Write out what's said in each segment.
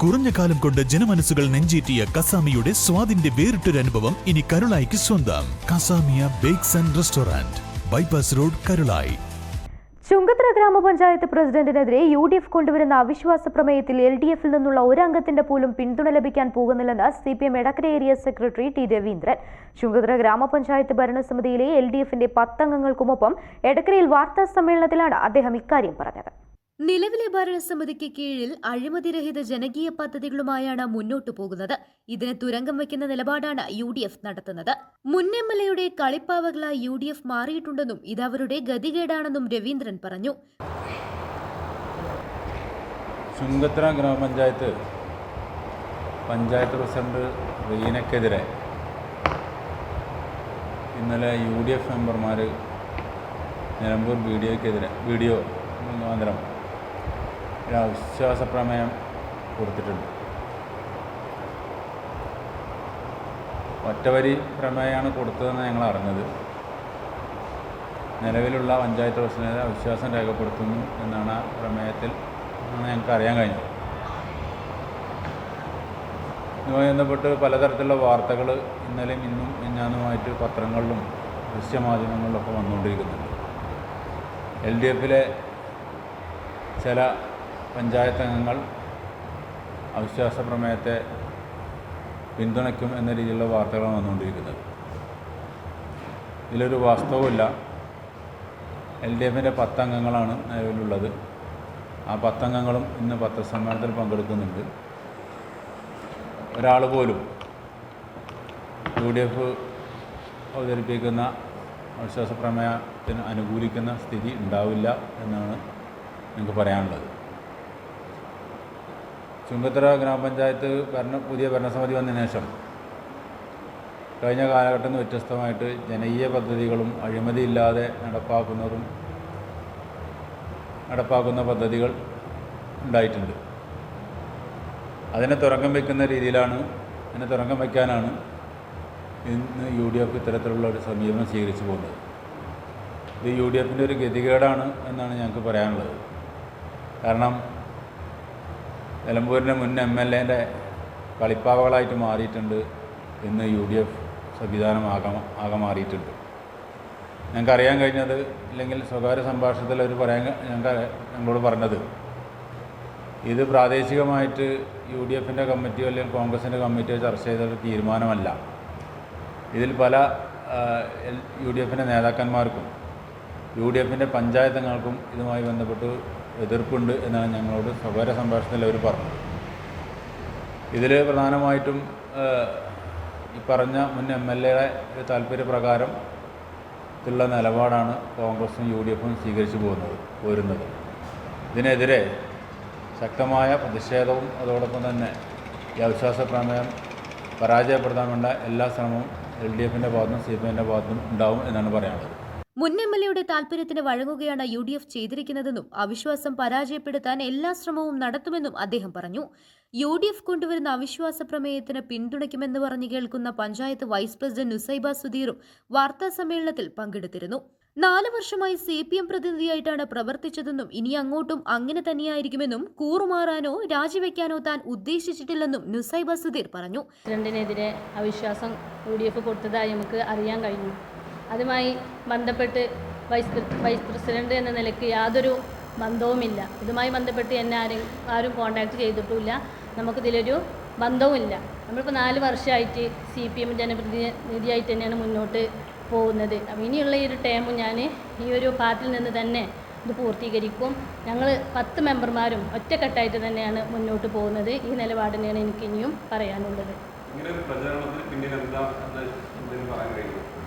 കുറഞ്ഞ കാലം കൊണ്ട് ജനമനസ്സുകൾ നെഞ്ചേറ്റിയ കസാമിയുടെ സ്വാദിന്റെ വേറിട്ടൊരു അനുഭവം ഇനി കരുളായിക്ക് സ്വന്തം. Casamia bakes and restaurant bypass road Karulai. Chungathara grama panchayat പ്രസിഡന്റിനെതിരെ U D F കൊണ്ടുവരുന്ന അവിശ്വാസ പ്രമേയത്തിൽ എൽ ഡി എഫിൽ നിന്നുള്ള ഒരംഗത്തിന്റെ പോലും പിന്തുണ ലഭിക്കാൻ പോകുന്നില്ലെന്ന് C P M Edakkara area secretary T Raveendran. Chungathara grama panchayat ഭരണസമിതിയിലെ L D എഫിന്റെ പത്തംഗങ്ങൾക്കുമൊപ്പം എടക്കരയിൽ വാർത്താ സമ്മേളനത്തിലാണ് അദ്ദേഹം ഇക്കാര്യം പറഞ്ഞത്. നിലവിലെ ഭരണസമിതിക്ക് കീഴിൽ അഴിമതിരഹിത ജനകീയ പദ്ധതികളുമായാണ് മുന്നോട്ടു പോകുന്നത്. ഇതിന് തുരങ്കം വയ്ക്കുന്ന നിലപാടാണ് യു ഡി എഫ് നടത്തുന്നത്. മുൻ എം എൽ എയുടെ കളിപ്പാവകളായി യു ഡി എഫ് മാറിയിട്ടുണ്ടെന്നും ഇത് അവരുടെ ഗതികേടാണെന്നും രവീന്ദ്രൻ പറഞ്ഞു. ചുങ്കത്തറ ഗ്രാമപഞ്ചായത്ത് പഞ്ചായത്ത് പ്രസിഡന്റ് റീനക്കെതിരെ ഇന്നലെ യു ഡി എഫ് മെമ്പർമാർ നിലമ്പൂർ വീഡിയോക്കെതിരെ വീഡിയോ മുഖാന്തരം ഒരു അവിശ്വാസ പ്രമേയം കൊടുത്തിട്ടുണ്ട്. ഒറ്റവരി പ്രമേയമാണ് കൊടുത്തതെന്ന് ഞങ്ങൾ അറിഞ്ഞത്. നിലവിലുള്ള പഞ്ചായത്ത് പ്രസിഡന്റ് അവിശ്വാസം രേഖപ്പെടുത്തുന്നു എന്നാണ് ആ പ്രമേയത്തിൽ ഞങ്ങൾക്ക് അറിയാൻ കഴിഞ്ഞത്. ഇതുമായി ബന്ധപ്പെട്ട് പലതരത്തിലുള്ള വാർത്തകൾ ഇന്നലെയും ഇന്നും ഇന്നാന്നുമായിട്ട് പത്രങ്ങളിലും ദൃശ്യമാധ്യമങ്ങളിലൊക്കെ വന്നുകൊണ്ടിരിക്കുന്നുണ്ട്. എൽ ഡി എഫിലെ ചില പഞ്ചായത്ത് അംഗങ്ങൾ അവിശ്വാസ പ്രമേയത്തെ പിന്തുണയ്ക്കും എന്ന രീതിയിലുള്ള വാർത്തകളാണ് വന്നുകൊണ്ടിരിക്കുന്നത്. ഇതിലൊരു വാസ്തവമില്ല. എൽ ഡി എഫിന്റെ പത്തംഗങ്ങളാണ് നിലവിലുള്ളത്. ആ പത്തംഗങ്ങളും ഇന്ന് പത്രസമ്മേളനത്തിൽ പങ്കെടുക്കുന്നുണ്ട്. ഒരാൾ പോലും യു ഡി എഫ് അവതരിപ്പിക്കുന്ന അവിശ്വാസ പ്രമേയത്തിന് അനുകൂലിക്കുന്ന സ്ഥിതി ഉണ്ടാവില്ല എന്നാണ് എനിക്ക് പറയാനുള്ളത്. ചുങ്കത്തറ ഗ്രാമപഞ്ചായത്ത് ഭരണ പുതിയ ഭരണസമിതി വന്നതിന് ശേഷം കഴിഞ്ഞ കാലഘട്ടത്തിൽ നിന്ന് വ്യത്യസ്തമായിട്ട് ജനകീയ പദ്ധതികളും അഴിമതിയില്ലാതെ നടപ്പാക്കുന്നതും നടപ്പാക്കുന്ന പദ്ധതികൾ ഉണ്ടായിട്ടുണ്ട്. അതിനെ തുറക്കം വയ്ക്കുന്ന രീതിയിലാണ് അതിനെ തുറക്കം വയ്ക്കാനാണ് ഇന്ന് യു ഡി എഫ് ഇത്തരത്തിലുള്ള ഒരു സമീപനം സ്വീകരിച്ചു പോകുന്നത്. ഇത് യു ഡി എഫിന്റെ ഒരു ഗതികേടാണ് എന്നാണ് ഞങ്ങൾക്ക് പറയാനുള്ളത്. കാരണം നിലമ്പൂരിന്റെ മുൻ എം എൽ എന്റെ കളിപ്പാവകളായിട്ട് മാറിയിട്ടുണ്ട് ഇന്ന് യു ഡി എഫ് സംവിധാനം ആകെ ആകെ മാറിയിട്ടുണ്ട്. ഞങ്ങൾക്ക് അറിയാൻ കഴിഞ്ഞത് ഇല്ലെങ്കിൽ സ്വകാര്യ സംഭാഷണത്തിൽ അവർ പറയാൻ ഞങ്ങൾക്ക് ഞങ്ങളോട് പറഞ്ഞത് ഇത് പ്രാദേശികമായിട്ട് യു ഡി എഫിന്റെ കമ്മിറ്റിയോ അല്ലെങ്കിൽ കോൺഗ്രസിന്റെ കമ്മിറ്റിയോ ചർച്ച ചെയ്ത ഒരു തീരുമാനമല്ല. ഇതിൽ പല യു ഡി എഫിന്റെ നേതാക്കന്മാർക്കും യു ഡി എഫിന്റെ പഞ്ചായത്തങ്ങൾക്കും ഇതുമായി ബന്ധപ്പെട്ട് എതിർപ്പുണ്ട് എന്നാണ് ഞങ്ങളോട് സ്വകാര്യ സംഭാഷണത്തിൽ അവർ പറഞ്ഞത്. ഇതിൽ പ്രധാനമായിട്ടും ഈ പറഞ്ഞ മുൻ എം എൽ എയുടെ താല്പര്യപ്രകാരം ഉള്ള നിലപാടാണ് കോൺഗ്രസും യു ഡി എഫും സ്വീകരിച്ചു പോകുന്നത് പോരുന്നത്. ഇതിനെതിരെ ശക്തമായ പ്രതിഷേധവും അതോടൊപ്പം തന്നെ ഈ അവിശ്വാസ പ്രമേയം പരാജയപ്പെടുത്താൻ വേണ്ട എല്ലാ ശ്രമവും എൽ ഡി എഫിന്റെ ഭാഗത്തും സി പി എമ്മിന്റെ ഭാഗത്തും ഉണ്ടാവും എന്നാണ് പറയാനുള്ളത്. മുൻ എം എൽ എയുടെ താൽപര്യത്തിന് വഴങ്ങുകയാണ് യു ഡി എഫ് ചെയ്തിരിക്കുന്നതെന്നും അവിശ്വാസം പരാജയപ്പെടുത്താൻ എല്ലാ ശ്രമവും നടത്തുമെന്നും അദ്ദേഹം പറഞ്ഞു. യു ഡി എഫ് കൊണ്ടുവരുന്ന അവിശ്വാസ പ്രമേയത്തിന് പിന്തുണയ്ക്കുമെന്ന് പറഞ്ഞു കേൾക്കുന്ന പഞ്ചായത്ത് വൈസ് പ്രസിഡന്റ് നുസൈബ സുധീറും വാർത്താ സമ്മേളനത്തിൽ പങ്കെടുത്തിരുന്നു. നാല് വർഷമായി സി പി എം പ്രതിനിധിയായിട്ടാണ് പ്രവർത്തിച്ചതെന്നും ഇനി അങ്ങോട്ടും അങ്ങനെ തന്നെയായിരിക്കുമെന്നും കൂറുമാറാനോ രാജിവെക്കാനോ താൻ ഉദ്ദേശിച്ചിട്ടില്ലെന്നും നുസൈബ സുധീർ പറഞ്ഞു. പ്രസിഡന്റിനെതിരെ അവിശ്വാസം യു ഡി എഫ് കൊടുത്തതായി നമുക്ക് അറിയാൻ കഴിഞ്ഞു. അതുമായി ബന്ധപ്പെട്ട് വൈസ് വൈസ് പ്രസിഡന്റ് എന്ന നിലയ്ക്ക് യാതൊരു ബന്ധവുമില്ല. ഇതുമായി ബന്ധപ്പെട്ട് എന്നെ ആരും ആരും കോണ്ടാക്ട് ചെയ്തിട്ടുമില്ല. നമുക്കിതിലൊരു ബന്ധവുമില്ല. നമ്മളിപ്പോൾ നാല് വർഷമായിട്ട് സി പി എം ജനപ്രതിനിധിയായിട്ട് തന്നെയാണ് മുന്നോട്ട് പോകുന്നത്. അപ്പോൾ ഇനിയുള്ള ഈ ഒരു ടേമും ഞാൻ ഈ ഒരു പാർട്ടിയിൽ നിന്ന് തന്നെ ഇത് പൂർത്തീകരിക്കും. ഞങ്ങൾ പത്ത് മെമ്പർമാരും ഒറ്റക്കെട്ടായിട്ട് തന്നെയാണ് മുന്നോട്ട് പോകുന്നത്. ഈ നിലപാടിനെയാണ് എനിക്ക് ഇനിയും പറയാനുള്ളത് ഒരു എന്താ പറയാൻ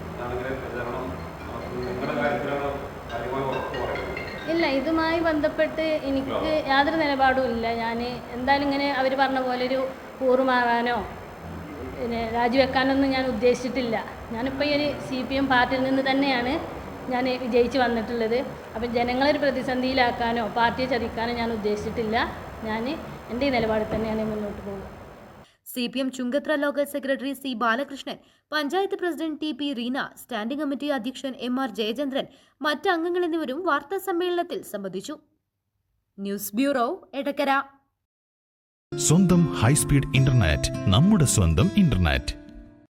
ഇല്ല ഇതുമായി ബന്ധപ്പെട്ട് എനിക്ക് യാതൊരു നിലപാടും ഇല്ല. ഞാൻ എന്തായാലും ഇങ്ങനെ അവർ പറഞ്ഞ പോലെ ഒരു കൂറുമാറാനോ പിന്നെ രാജിവെക്കാനൊന്നും ഞാൻ ഉദ്ദേശിച്ചിട്ടില്ല. ഞാനിപ്പോൾ ഈ ഒരു സി പി എം പാർട്ടിയിൽ നിന്ന് തന്നെയാണ് ഞാൻ വിജയിച്ച് വന്നിട്ടുള്ളത്. അപ്പം ജനങ്ങളൊരു പ്രതിസന്ധിയിലാക്കാനോ പാർട്ടിയെ ചതിക്കാനോ ഞാൻ ഉദ്ദേശിച്ചിട്ടില്ല. ഞാൻ എന്റെ ഈ നിലപാടിൽ തന്നെയാണ് മുന്നോട്ട് പോകുക C P M Chungathara local secretary C Balakrishnan panchayat president T P Reena standing committee അധ്യക്ഷൻ എം ആർ ജയചന്ദ്രൻ മറ്റ് അംഗങ്ങൾ എന്നിവരും വാർത്താ സമ്മേളനത്തിൽ സംബന്ധിച്ചു. News bureau Edakkara. സ്വന്തം ഹൈസ്പീഡ് ഇന്റർനെറ്റ് നമ്മുടെ സ്വന്തം ഇന്റർനെറ്റ്.